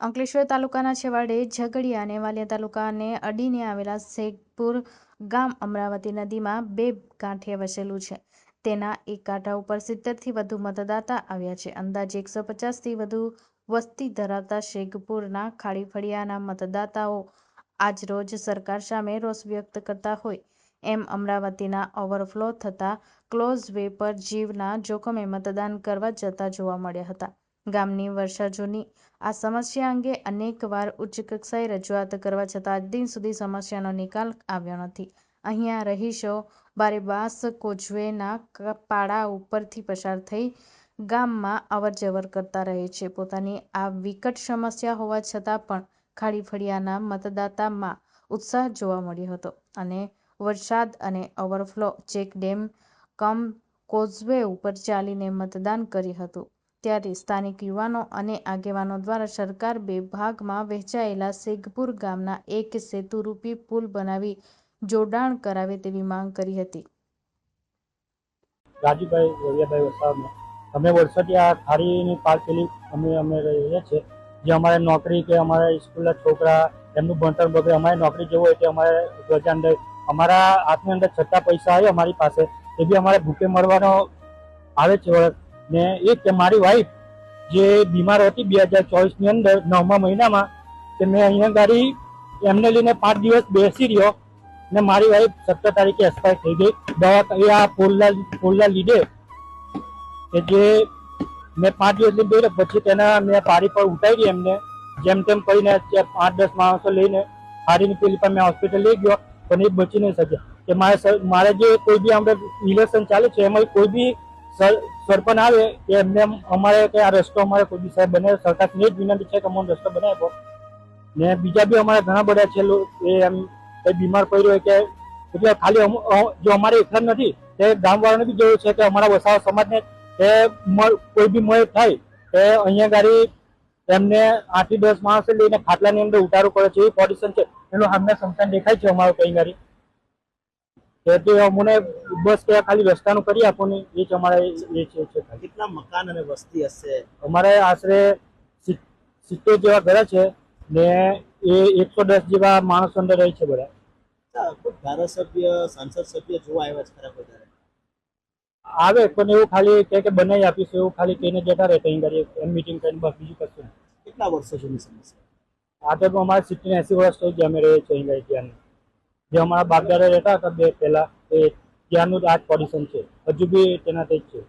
અંકલેશ્વર તાલુકાના છેવાડે ઝઘડિયા અને વાલિયા તાલુકાને અડીને આવેલા શેખપુર ગામ અમરાવતી નદીમાં બે કાંઠે વસેલું છે. તેના એક કાંઠા ઉપર સિત્તેરથી વધુ મતદાતા આવ્યા છે. અંદાજે એકસો પચાસથી વધુ વસ્તી ધરાવતા શેખપુરના ખાડીફળિયાના મતદાતાઓ આજરોજ સરકાર સામે રોષ વ્યક્ત કરતા હોય એમ અમરાવતીના ઓવરફ્લો થતા ક્લોઝ વે પર જીવના જોખમે મતદાન કરવા જતા જોવા મળ્યા હતા. ગામની વર્ષાજોની આ સમસ્યા અંગે અનેકવાર ઉચ્ચ કક્ષાએ રજૂઆત કરવા છતાં દિન સુધી સમસ્યાનો નિકાલ આવ્યો નથી. અહીંયા રહીશો બારેબાસ કોઝવેના પાડા ઉપરથી પસાર થઈ ગામમાં અવરજવર કરતા રહે છે. પોતાની આ વિકટ સમસ્યા હોવા છતાં પણ ખાડી ફળિયાના મતદાતામાં ઉત્સાહ જોવા મળ્યો હતો અને વરસાદ અને overflow check dam cum causeway ઉપર ચાલીને મતદાન કર્યું હતું. ત્યારે સ્થાનિક યુવાનો અને આગેવાનો દ્વારા સરકાર બે ભાગમાં વહેંચાયેલા શેખપુર ગામના એક સેતુરૂપી પુલ બનાવી જોડાણ કરાવે તેવી માંગ કરી હતી. રાજીભાઈ રવિયાભાઈ વસાવને. અમે વર્ષોથી આ ખાડીની પાર અમે અમે રહીએ છીએ. જે અમારે નોકરી કે અમારા સ્કૂલના છોકરા, એમનું ભણતર બગડે, અમારે નોકરી જવું હોય તો અમારે ધ્વજા અંદર, અમારા હાથની અંદર છઠ્ઠા પૈસા આવે અમારી પાસે. એ બી અમારે ભૂખે મળવાનો આવે છે ને એ કે મારી વાઈફ જે બીમાર હતી બે હજાર ચોવીસની અંદર, નવમા મહિનામાં, કે મેં અહીંયા ગાડી એમને લઈને પાંચ દિવસ બેસી રહ્યો ને મારી વાઈફ સત્તર તારીખે એક્સપાયર થઈ ગઈ. દવા એ આ પોલના પોલના લીધે કે જે મેં પાંચ દિવસ લઈને બેઠો, પછી તેના મેં પારી પર ઉતારી એમને, જેમ તેમ કરીને પાંચ દસ માણસો લઈને હારીની પેલી પર મેં હોસ્પિટલ લઈ ગયો, પણ એ બચી નહીં શક્યા. કે મારે મારે જે કોઈ બી આપણે ઇલેક્શન ચાલે છે, એમાં કોઈ બી સરપંચ આવે, કે એમને અમારે કે આ રસ્તો અમારે કોઈ બી સાહેબ બને, સરકારને જ વિનંતી છે કે અમને રસ્તો બનાવ્યો ને બીજા બી અમારા ઘણા બધા છે એ એમ કઈ બીમાર પડ્યો હોય કે, એટલે ખાલી જો અમારે એકલા નથી, તે ગામવાળાને બી જોયું છે કે અમારા વસાવા સમાજને એ કોઈ બી મય થાય એ અહીંયા ગાડી એમને આઠથી દસ માણસ લઈને ખાટલાની અંદર ઉતારો કરે છે, એ પોઝિશન છે, એનું સામે સમસાન દેખાય છે અમારું કઈ ગાડી. કે તે અમને બસ કે ખાલી રસ્તાનું કરી આપો ને એ જ અમારે એ છે કેટલા મકાન અને વસ્તી હશે? અમારે આશરે સિત્તેર જેવા ઘર છે ને એ એકસો દસ જેવા માણસો અંદર રહે છે બધા. ધારાસભ્ય સાંસદ સભ્ય જોવા આવ્યા છે ખરા વધારે આવે પણ એવું ખાલી કે કે બનાવી આપીશું એવું ખાલી કહીને જતા રહે કઈ કરીએ એમ મિટિંગ કરીને બસ બીજું કશું કેટલા વર્ષો જૂની સમસ્યા? આ તો અમારે સિત્તેર એસી વર્ષ થઈ ગયા અમે રહીએ છીએ અહીં ત્યાંનું જે અમારા બાપદાદા રહેતા હતા બે પહેલા, એ ત્યાંનું જ આ જ છે હજુ બી તેના તે જ છે.